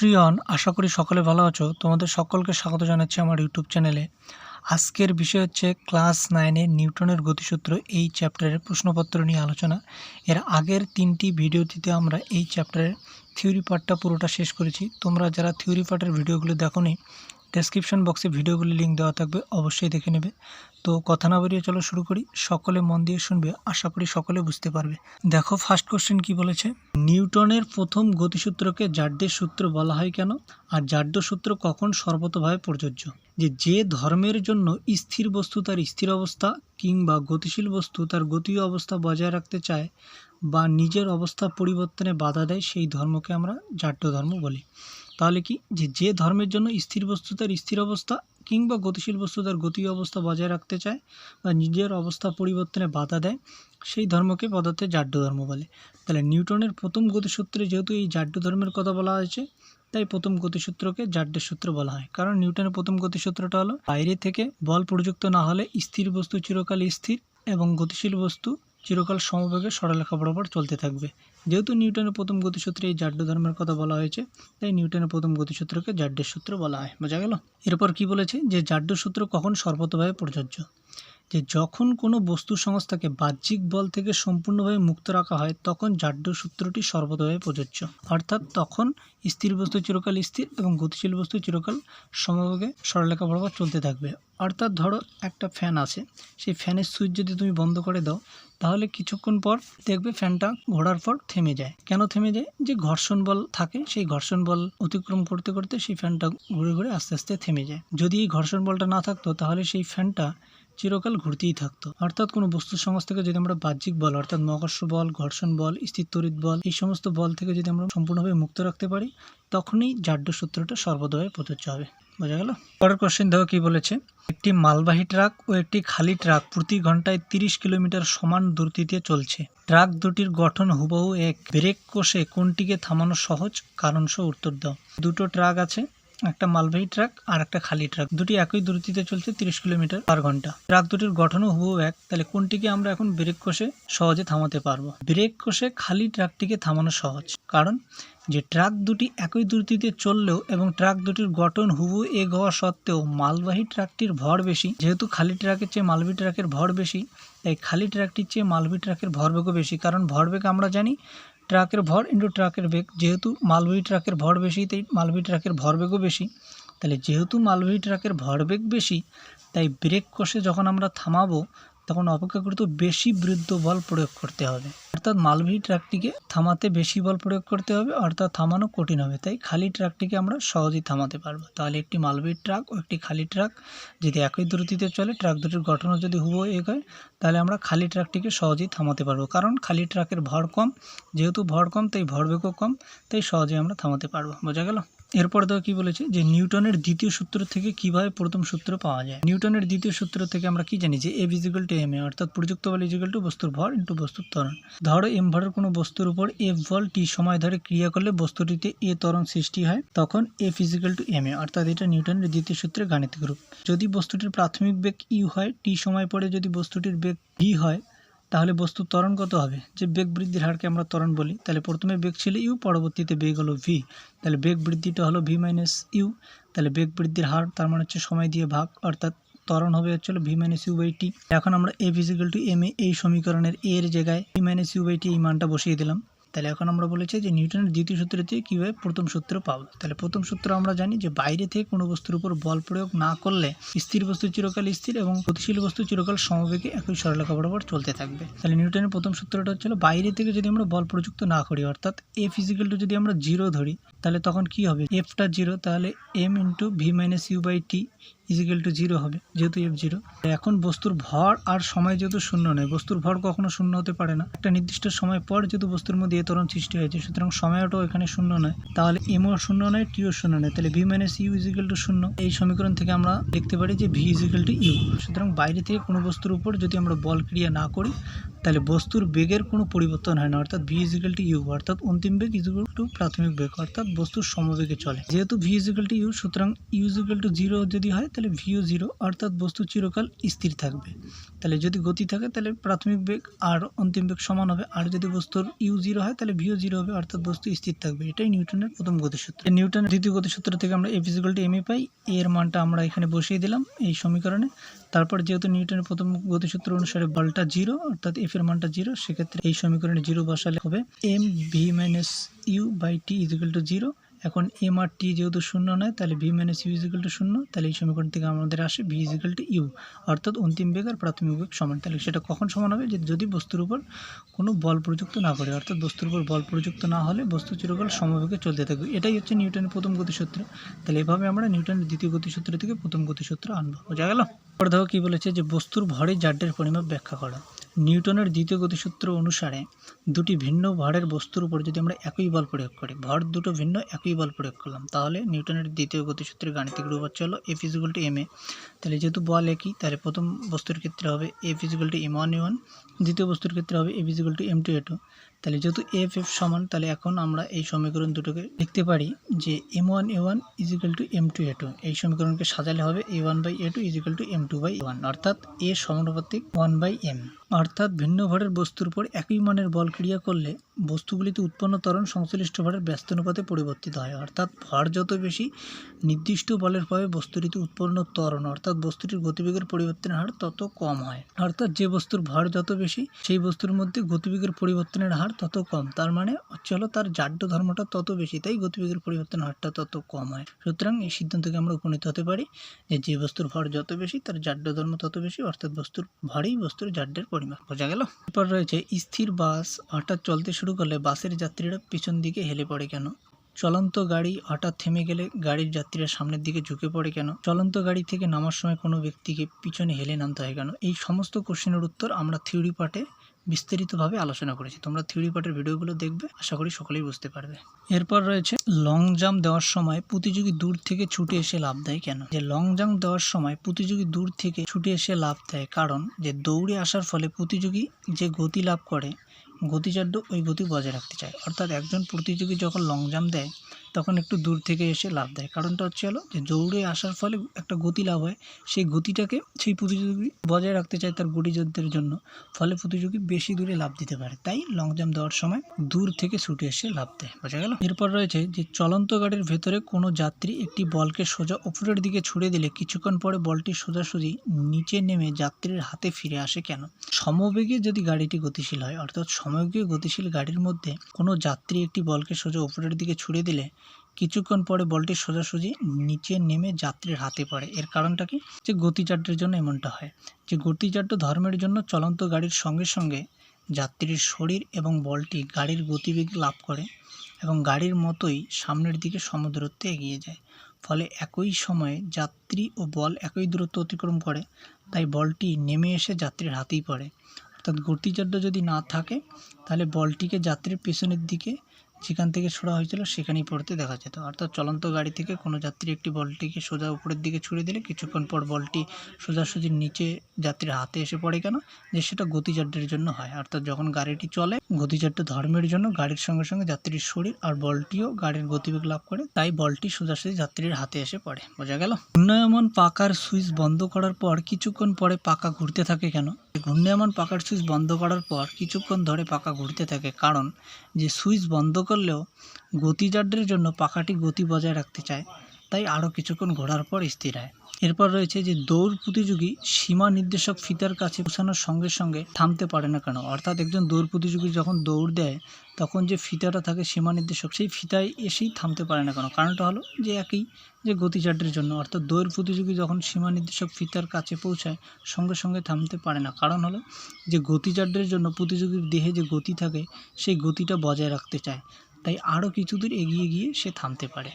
Everyone আশা করি সকলে ভালো আছো। তোমাদের সকলকে স্বাগত জানাচ্ছি আমার ইউটিউব চ্যানেলে। আজকের বিষয় হচ্ছে ক্লাস নাইনে নিউটনের গতিসূত্র এই চ্যাপ্টারের প্রশ্নপত্র নিয়ে আলোচনা। এর আগের তিনটি ভিডিওটিতে আমরা এই চ্যাপ্টারের থিওরি পার্টটা পুরোটা শেষ করেছি। তোমরা যারা থিওরি পার্টের ভিডিওগুলো দেখোনি ডেসক্রিপশন বক্সে ভিডিওগুলি লিঙ্ক দেওয়া থাকবে, অবশ্যই দেখে নেবে। তো কথা না বেরিয়ে চলো শুরু করি। সকলে মন দিয়ে শুনবে, আশা করি সকলে বুঝতে পারবে। দেখো ফার্স্ট কোশ্চেন কি বলেছে? নিউটনের প্রথম গতিসূত্রকে জাড্যের সূত্র বলা হয় কেন? আর জাড্য সূত্র কখন সর্বতভাবে প্রযোজ্য? যে যে ধর্মের জন্য স্থির বস্তু তার স্থির অবস্থা কিংবা গতিশীল বস্তু তার গতীয় অবস্থা বজায় রাখতে চায় বা নিজের অবস্থা পরিবর্তনে বাধা দেয়, সেই ধর্মকে আমরা জাড্য ধর্ম বলি। তাহলে কি? যে যে ধর্মের জন্য স্থির বস্তু তার স্থির অবস্থা কিংবা গতিশীল বস্তু তার গতি অবস্থা বজায় রাখতে চায় বা নিজের অবস্থা পরিবর্তনে বাধা দেয়, সেই ধর্মকে পদার্থে জাড্য ধর্ম বলে। তাহলে নিউটনের প্রথম গতিসূত্রে যেহেতু এই জাড্য ধর্মের কথা বলা হয়েছে, তাই প্রথম গতিসূত্রকে জাড্যের সূত্র বলা হয়। কারণ নিউটনের প্রথম গতিসূত্রটা হলো, বাইরে থেকে বল প্রযুক্ত না হলে স্থির বস্তু চিরকাল স্থির এবং গতিশীল বস্তু চিরকাল সমবেগে সরলরেখা বরাবর চলতে থাকবে। যেহেতু নিউটনের প্রথম গতিসূত্রে এই জাড্য ধর্মের কথা বলা হয়েছে, তাই নিউটনের প্রথম গতিসূত্রকে জাড্যের সূত্র বলা হয়। বোঝা গেল? এরপর কি বলেছে? যে জাড্য সূত্র কখন সর্বতভাবে প্রযোজ্য? যে যখন কোনো বস্তু সংস্থাকে বাহ্যিক বল থেকে সম্পূর্ণভাবে মুক্ত রাখা হয়, তখন জাড্য সূত্রটি সর্বতভাবে প্রযোজ্য। অর্থাৎ তখন স্থির বস্তু চিরকাল স্থির এবং গতিশীল বস্তু চিরকাল সমবেগে সরলেখা বরাবর চলতে থাকবে। অর্থাৎ ধরো একটা ফ্যান আছে, সেই ফ্যানের সুইচ যদি তুমি বন্ধ করে দাও তাহলে কিছুক্ষণ পর দেখবে ফ্যানটা ঘোরার পর থেমে যায়। কেন থেমে যায়? যে ঘর্ষণ বল থাকে, সেই ঘর্ষণ বল অতিক্রম করতে করতে সেই ফ্যানটা ঘুরে ঘুরে আস্তে আস্তে থেমে যায়। যদি এই ঘর্ষণ বলটা না থাকতো, তাহলে সেই ফ্যানটা চিরকাল ঘুরতেই থাকতো। অর্থাৎ কোনো বস্তু সংস্থাকে যদি আমরা বাহ্যিক বল, অর্থাৎ মহাকর্ষ বল, ঘর্ষণ বল, স্থির তড়িৎ বল, এই সমস্ত বল থেকে যদি আমরা সম্পূর্ণভাবে মুক্ত রাখতে পারি, তখনই জাড্য সূত্রটা সর্বদভাবে প্রযোজ্য হবে। বোঝা গেল? পরের কোশ্চেন দেখো কি বলেছে? একটি মালবাহী ট্রাক ও একটি খালি ট্রাক প্রতি ঘন্টায় তিরিশ কিলোমিটার সমান দ্রুতিতে চলছে। ট্রাক দুটির গঠন হুবহু এক। ব্রেক কষে কোনটিকে থামানো সহজ? কারণ সহ উত্তর দাও। দুটো ট্রাক আছে। একটা মালবাহী ট্রাক আর একটা খালি ট্রাক। দুটি একই দ্রুতিতে চলছে তিরিশ কিলোমিটার পার ঘণ্টা। ট্রাক দুটির গঠনও হুবহু এক। তাহলে কোনটিকে আমরা এখন ব্রেক কষে সহজে থামাতে পারব? ব্রেক কষে খালি ট্রাকটিকে থামানো সহজ। কারণ যে ট্রাক দুটি একই দ্রুতিতে চললেও এবং ট্রাক দুটির গঠন হুবু এক হওয়া সত্ত্বেও মালবাহী ট্রাকটির ভর বেশি। যেহেতু খালি ট্রাকের চেয়ে মালবাহী ট্রাকের ভর বেশি, তাই খালি ট্রাকটির চেয়ে মালবাহী ট্রাকের ভরবেগও বেশি। কারণ ভরবেগ আমরা জানি ট্রাকের ভর ইন্টু ট্রাকের বেগ। যেহেতু মালবাহী ট্রাকের ভর বেশি, তাই মালবাহী ট্রাকের ভর ভরবেগও বেশি। তাহলে যেহেতু মালবাহী ট্রাকের ভর ভরবেগ বেশি, তাই ব্রেক কষে যখন আমরা থামাবো তখন অপেক্ষাকৃত বেশি বৃদ্ধ বল প্রয়োগ করতে হবে। অর্থাৎ মালবাহী ট্রাকটিকে থামাতে বেশি বল প্রয়োগ করতে হবে, অর্থাৎ থামানো কঠিন হবে। তাই খালি ট্রাকটিকে আমরা সহজেই থামাতে পারব। তাহলে একটি মালবাহী ট্রাক ও একটি খালি ট্রাক যদি একই দ্রুতিতে চলে, ট্রাক দুটির গঠনও যদি হুবহু এক হয়, তাহলে আমরা খালি ট্রাকটিকে সহজেই থামাতে পারব। কারণ খালি ট্রাকের ভর কম, যেহেতু ভর কম, তাই ভরবেগও কম, তাই সহজেই আমরা থামাতে পারব। বোঝা গেল? এরপর দেখো কি বলেছে যে নিউটনের দ্বিতীয় সূত্র থেকে কীভাবে প্রথম সূত্র পাওয়া যায়? নিউটনের দ্বিতীয় সূত্র থেকে আমরা কি জানি যে এ ভিজিক্যাল টু এম এ অর্থাৎ প্রযুক্ত বল ইজিক্যাল টু বস্তুর ভর ইন্টু বস্তুর ত্বরণ। ধরো এম ভরের কোনো বস্তুর উপর এফ বল টি সময় ধরে ক্রিয়া করলে বস্তুটিতে এ ত্বরণ সৃষ্টি হয়, তখন F equal to m a অর্থাৎ এটা নিউটনের দ্বিতীয় সূত্রের গাণিতিক রূপ। যদি বস্তুটির প্রাথমিক বেগ ইউ হয় টি সময় পরে যদি বস্তুটির বেগ ভি হয় তাহলে ত্বরণ কত হবে? যে বেগ বৃদ্ধির হারকে আমরা ত্বরণ বলি, তাহলে প্রথমে বেগ ছিল ইউ, পরবর্তীতে বেগ হলো ভি। তাহলে বেগ বৃদ্ধিটা হলো ভি মাইনাস ইউ, তাহলে বেগ বৃদ্ধির হার তার মানে হচ্ছে সময় দিয়ে ভাগ, অর্থাৎ ত্বরণ হবে হচ্ছে v minus u by t. এখন আমরা এ ফিজিক্যাল টু এম এই সমীকরণের এর জায়গায় v minus u by t এই মানটা বসিয়ে দিলাম। তাহলে এখন আমরা বলেছি যে নিউটনের দ্বিতীয় সূত্র থেকে কীভাবে প্রথম সূত্র পাবো? তাহলে প্রথম সূত্র আমরা জানি যে বাইরে থেকে কোনো বস্তুর উপর বল প্রয়োগ না করলে স্থির বস্তু চিরকাল স্থির এবং গতিশীল বস্তু চিরকাল সমবেগে একই সরলরেখা বরাবর চলতে থাকবে। তাহলে নিউটনের প্রথম সূত্রটা হচ্ছিল বাইরে থেকে যদি আমরা বল প্রযুক্ত না করি, অর্থাৎ এ ফিজিক্যাল টু যদি আমরা জিরো ধরি, তাহলে তখন কি হবে? এফটা জিরো তাহলে m into v minus u by t equal to zero হবে, যেহেতু এফ জিরো এখন বস্তুর ভর আর সময় যেহেতু শূন্য নয়, বস্তুর ভর কখনো শূন্য হতে পারে না। একটা নির্দিষ্ট সময় পর যেহেতু বস্তুর মধ্যে এ তরণ সৃষ্টি হয়েছে, সুতরাং সময়টাও এখানে শূন্য নয়। তাহলে এমও শূন্য নয় টিও শূন্য নয়, তাহলে v minus u equal to শূন্য। এই সমীকরণ থেকে আমরা দেখতে পারি যে ভি ইজিক্যাল টু ইউ সুতরাং বাইরে থেকে কোনো বস্তুর উপর যদি আমরা বল ক্রিয়া না করি, তাহলে বস্তুর বেগের কোনো পরিবর্তন হয় না, অর্থাৎ ভি ইজিক্যাল টু ইউ অর্থাৎ অন্তিম বেগ ইজিক্যাল টু প্রাথমিক বেগ, অর্থাৎ বস্তুর সমবেগে চলে। যেহেতু ভি ইজিক্যাল টু ইউ সুতরাং ইউ ইজিক্যাল টু জিরো যদি হয় তাহলে ভিও জিরো অর্থাৎ বস্তু চিরকাল স্থির থাকবে। তাহলে যদি গতি থাকে, তাহলে প্রাথমিক বেগ আর অন্তিম বেগ সমান হবে। আর যদি বস্তুর ইউ জিরো হয়, তাহলে ভিও জিরো হবে, অর্থাৎ বস্তু স্থির থাকবে। এটাই নিউটনের প্রথম গতিসূত্র। নিউটনের দ্বিতীয় গতিসূত্র থেকে আমরা F equal to m a পাই। এর মানটা আমরা এখানে বসিয়ে দিলাম এই সমীকরণে। তারপর যেহেতু নিউটনের প্রথম গতিসূত্র অনুসারে বলটা জিরো অর্থাৎ এফ এর মানটা জিরো সেক্ষেত্রে এই সমীকরণে জিরো বসালে হবে m v minus u by t equal to zero এখন এম আর টি যেহেতু শূন্য নয়, তাহলে v minus u equal to শূন্য, তাহলে এই সমীকরণ থেকে আমাদের আসে ভি ইজিক্যাল টু ইউ অর্থাৎ অন্তিম বেগ আর প্রাথমিক বেগ সমান। তাহলে সেটা কখন সমান হবে? যে যদি বস্তুর উপর কোনো বল প্রযুক্ত না করে, অর্থাৎ বস্তুর উপর বল প্রযুক্ত না হলে বস্তু চিরকাল সমবেগে চলতে থাকবে। এটাই হচ্ছে নিউটনের প্রথম গতিসূত্র। তাহলে এভাবে আমরা নিউটনের দ্বিতীয় গতিসূত্র থেকে প্রথম গতিসূত্র আনব। বোঝা গেল? এবার দেখো কী বলেছে যে বস্তুর ভরে জাড্যের পরিমাপ ব্যাখ্যা করা। নিউটনের দ্বিতীয় গতিসূত্র অনুসারে দুটি ভিন্ন ভরের বস্তুর উপর যদি আমরা একই বল প্রয়োগ করি, ভর দুটো ভিন্ন, একই বল প্রয়োগ করলাম, তাহলে নিউটনের দ্বিতীয় গতিসূত্রের গাণিতিক রূপ হচ্ছে হলো F equal to m a তাহলে যেহেতু বল একই, তাহলে প্রথম বস্তুর ক্ষেত্রে হবে F equal to m one one দ্বিতীয় বস্তুর ক্ষেত্রে হবে F equal to m two a two তাহলে যেহেতু এফ এফ সমান, তাহলে এখন আমরা এই সমীকরণ দুটোকে লিখতে পারি যে m one a one equal to m two a two এই সমীকরণকে সাজালে হবে a one by a two equal to m two by one অর্থাৎ এ সমানুপাতিক ওয়ান বাই এম অর্থাৎ ভিন্ন ভরের বস্তুর উপর একই মানের বল ক্রিয়া করলে বস্তুগুলিতে উৎপন্ন ত্বরণ সংশ্লিষ্ট ভরের ব্যস্তানুপাতে পরিবর্তিত হয়। অর্থাৎ ভর যত বেশি, নির্দিষ্ট বলের প্রভাবে বস্তুটিতে উৎপন্ন ত্বরণ, অর্থাৎ বস্তুটির গতিবেগের পরিবর্তনের হার তত কম হয়। অর্থাৎ যে বস্তুর ভর যত বেশি, সেই বস্তুর মধ্যে গতিবেগের পরিবর্তনের হার তত কম। তার মানে হচ্ছে হলো তার জাড্য ধর্মটা তত বেশি, তাই গতিবেগের পরিবর্তনের হারটা তত কম হয়। সুতরাং এই সিদ্ধান্ত থেকে আমরা উপনীত হতে পারি যে যে বস্তুর ভর যত বেশি, তার জাড্য ধর্ম তত বেশি, অর্থাৎ বস্তুর ভরেই বস্তুর জাড্যের পরিমাপ বোঝা গেল? এরপর রয়েছে, স্থির বাস হঠাৎ চলতে শুরু করলে বাসের যাত্রীরা পিছন দিকে হেলে পড়ে কেন? চলন্ত গাড়ি হঠাৎ থেমে গেলে গাড়ির যাত্রীরা সামনের দিকে ঝুঁকে পড়ে কেন? চলন্ত গাড়ি থেকে নামার সময় কোনো ব্যক্তিকে পিছনে হেলে নামতে হয় কেন? এই সমস্ত কোশ্চেনের উত্তর আমরা থিওরি পার্টে বিস্তারিতভাবে আলোচনা করেছি। তোমরা থিওরি পার্টের ভিডিওগুলো দেখবে, আশা করি সকলেই বুঝতে পারবে। এরপর রয়েছে লং জাম্প দেওয়ার সময় প্রতিযোগী দূর থেকে ছুটে এসে লাভ দেয় কেন? যে লং জাম্প দেওয়ার সময় প্রতিযোগী দূর থেকে ছুটে এসে লাভ দেয় কারণ যে দৌড়ে আসার ফলে প্রতিযোগী যে গতি লাভ করে, গতিচার্য ওই গতি বজায় রাখতে চায়। অর্থাৎ একজন প্রতিযোগী যখন লং জাম্প দেয় তখন একটু দূর থেকে এসে লাভ দেয়। কারণটা হচ্ছে হলো যে দৌড়ে আসার ফলে একটা গতি লাভ হয়। সেই গতিটাকে সেই প্রতিযোগী বজায় রাখতে চায় তার গতিযুদ্ধের জন্য। ফলে প্রতিযোগী বেশি দূরে লাভ দিতে পারে। তাই লং জাম্প দেওয়ার সময় দূর থেকে ছুটে এসে লাভ দেয়। বোঝা গেল? এরপর রয়েছে যে চলন্ত গাড়ির ভেতরে কোনো যাত্রী একটি বলকে সোজা উপরের দিকে ছুড়ে দিলে কিছুক্ষণ পরে বলটি সোজাসুজি নিচে নেমে যাত্রীর হাতে ফিরে আসে কেন? সমবেগে যদি গাড়িটি গতিশীল হয়, অর্থাৎ সমবেগে গতিশীল গাড়ির মধ্যে কোনো যাত্রী একটি বলকে সোজা উপরের দিকে ছুড়ে দিলে কিছুক্ষণ পরে বলটি সোজাসুজি নিচে নেমে যাত্রীর হাতে পড়ে। এর কারণটা কি? যে গতিচার্যের জন্য এমনটা হয়। যে গতিচার্য ধর্মের জন্য চলন্ত গাড়ির সঙ্গে সঙ্গে যাত্রীর শরীর এবং বলটি গাড়ির গতিবেগ লাভ করে এবং গাড়ির মতোই সামনের দিকে সমদূরত্বে এগিয়ে যায়। ফলে একই সময়ে যাত্রী ও বল একই দূরত্ব অতিক্রম করে, তাই বলটি নেমে এসে যাত্রীর হাতেই পড়ে। অর্থাৎ গতিচার্য যদি না থাকে, তাহলে বলটিকে যাত্রীর পেছনের দিকে যেখান থেকে ছোড়া হয়েছিল সেখানেই পড়তে দেখা যেত। অর্থাৎ চলন্ত গাড়ি থেকে কোনো যাত্রী একটি বলটিকে সোজা উপরের দিকে ছুড়ে দিলে কিছুক্ষণ পর বলটি সোজাসুজি নিচে যাত্রীর হাতে এসে পড়ে কেন? যে সেটা গতিচার্যের জন্য হয়। অর্থাৎ যখন গাড়িটি চলে গতিচার্য ধর্মের জন্য গাড়ির সঙ্গে সঙ্গে যাত্রীর শরীর আর বলটিও গাড়ির গতিবেগ লাভ করে, তাই বলটি সোজাসুজি যাত্রীর হাতে এসে পড়ে। বোঝা গেল? ঘূর্ণায়মান পাকার সুইচ বন্ধ করার পর কিছুক্ষণ পরে পাকা ঘুরতে থাকে কেন? ঘূর্ণায়মান পাকার সুইচ বন্ধ করার পর কিছুক্ষণ ধরে পাকা ঘুরতে থাকে, কারণ যে সুইচ বন্ধ করলেও গতিজাড্যের জন্য পাখাটি গতি বজায় রাখতে চায়। তাই আরও কিছুক্ষণ ঘোরার পর স্থির হয়। এরপর রয়েছে যে, দৌড় প্রতিযোগী সীমা নির্দেশক ফিতার কাছে পৌঁছানোর সঙ্গে সঙ্গে থামতে পারে না কেন? অর্থাৎ একজন দৌড় প্রতিযোগী যখন দৌড় দেয়, তখন যে ফিতাটা থাকে সীমা নির্দেশক, সেই ফিতায় এসেই থামতে পারে না কেন? কারণটা হলো যে, একই যে গতিচার্যের জন্য। অর্থাৎ দৌড় প্রতিযোগী যখন সীমা নির্দেশক ফিতার কাছে পৌঁছায়, সঙ্গে সঙ্গে থামতে পারে না। কারণ হলো যে গতিচার্যের জন্য প্রতিযোগীর দেহে যে গতি থাকে, সেই গতিটা বজায় রাখতে চায়। তাই আরও কিছু দূর এগিয়ে গিয়ে সে থামতে পারে।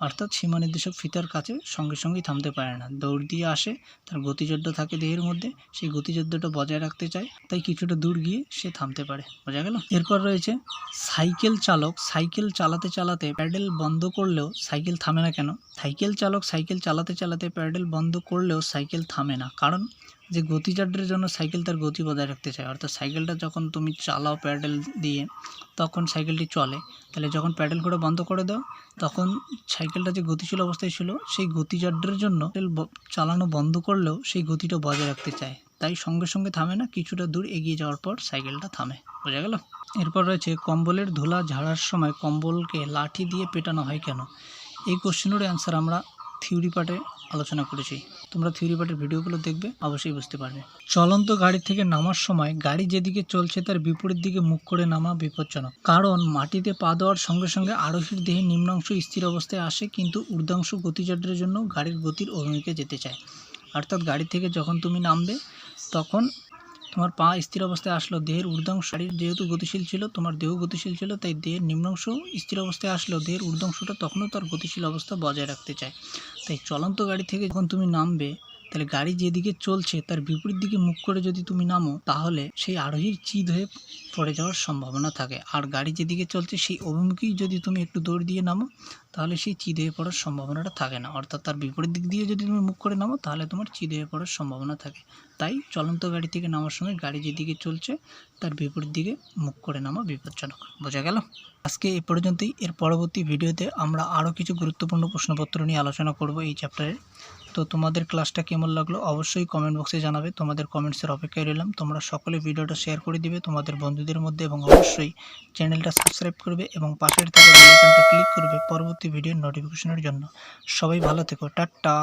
অর্থাৎ সীমা নির্দেশক ফিতার কাছে সঙ্গে সঙ্গেই থামতে পারে না। দৌড় দিয়ে আসে, তার গতিযোদ্ধ থাকে দেহের মধ্যে, সেই গতিযোদ্ধটা বজায় রাখতে চায়, তাই কিছুটা দূর গিয়ে সে থামতে পারে। বোঝা গেল? এরপর রয়েছে, সাইকেল চালক, সাইকেল চালাতে চালাতে প্যাডেল বন্ধ করলেও সাইকেল থামে না কেন? সাইকেল চালক, সাইকেল চালাতে চালাতে প্যাডেল বন্ধ করলেও সাইকেল থামে না। কারণ যে গতিচার্যের জন্য সাইকেল তার গতি বজায় রাখতে চায়। অর্থাৎ সাইকেলটা যখন তুমি চালাও প্যাডেল দিয়ে, তখন সাইকেলটি চলে। তাহলে যখন প্যাডেল করে বন্ধ করে দাও, তখন সাইকেলটা যে গতিশীল অবস্থায় ছিল, সেই গতিচার্যের জন্য চালানো বন্ধ করলেও সেই গতিটা বজায় রাখতে চায়। তাই সঙ্গে সঙ্গে থামে না, কিছুটা দূর এগিয়ে যাওয়ার পর সাইকেলটা থামে। বোঝা গেল? এরপর রয়েছে, কম্বলের ধুলা ঝাড়ার সময় কম্বলকে লাঠি দিয়ে পেটানো হয় কেন? এই কোশ্চেনেরও অ্যান্সার আমরা থিওরি পার্টে আলোচনা করেছি। তোমরা থিওরি পার্টের ভিডিওগুলো দেখবে, অবশ্যই বুঝতে পারবে। চলন্ত গাড়ি থেকে নামার সময় গাড়ি যেদিকে চলছে তার বিপরীত দিকে মুখ করে নামা বিপজ্জনক। কারণ মাটিতে পা দেওয়ার সঙ্গে সঙ্গে আরোহীর দেহে নিম্নাংশ স্থির অবস্থায় আসে, কিন্তু ঊর্ধ্বাংশ গতিচার্যের জন্য গাড়ির গতির অভিমুখে যেতে চায়। অর্থাৎ গাড়ি থেকে যখন তুমি নামবে, তখন তোমার পা স্থির অবস্থায় আসলো, দেহের ঊর্ধ্বাংশ শারীর যেহেতু গতিশীল ছিল, তোমার দেহ গতিশীল ছিল, তাই দেহের নিম্নাংশ স্থির অবস্থায় আসলো, দেহের ঊর্ধ্বাংশটা তখনও তার গতিশীল অবস্থা বজায় রাখতে চায়। তাই চলন্ত গাড়ি থেকে যখন তুমি নামবে তাহলে গাড়ি যেদিকে চলছে, তার বিপরীত দিকে মুখ করে যদি তুমি নামো, তাহলে সেই আরোহীর চিদ হয়ে পড়ে যাওয়ার সম্ভাবনা থাকে। আর গাড়ি যেদিকে চলছে, সেই অভিমুখেই যদি তুমি একটু দৌড় দিয়ে নামো, তাহলে সেই চিদ হয়ে পড়ার সম্ভাবনাটা থাকে না। অর্থাৎ তার বিপরীত দিক দিয়ে যদি তুমি মুখ করে নামো, তাহলে তোমার চিদ হয়ে পড়ার সম্ভাবনা থাকে। তাই চলন্ত গাড়ি থেকে নামার সময় গাড়ি যেদিকে চলছে, তার বিপরীত দিকে মুখ করে নামা বিপজ্জনক। বোঝা গেল? আজকে এ পর্যন্তই। এর পরবর্তী ভিডিওতে আমরা আরও কিছু গুরুত্বপূর্ণ প্রশ্নপত্র নিয়ে আলোচনা করব এই চ্যাপ্টারের তো তোমাদের ক্লাসটা কেমন লাগল অবশ্যই কমেন্ট বক্সে জানাবে। তোমাদের কমেন্টসের অপেক্ষায় রইলাম। তোমরা সকলে ভিডিওটা শেয়ার করে দিবে তোমাদের বন্ধুদের মধ্যে এবং অবশ্যই চ্যানেলটা সাবস্ক্রাইব করবে এবং পাশের থাকা বেলাইকনটা ক্লিক করবে পরবর্তী ভিডিওর নোটিফিকেশনের জন্য। সবাই ভালো থেকো। টাটা।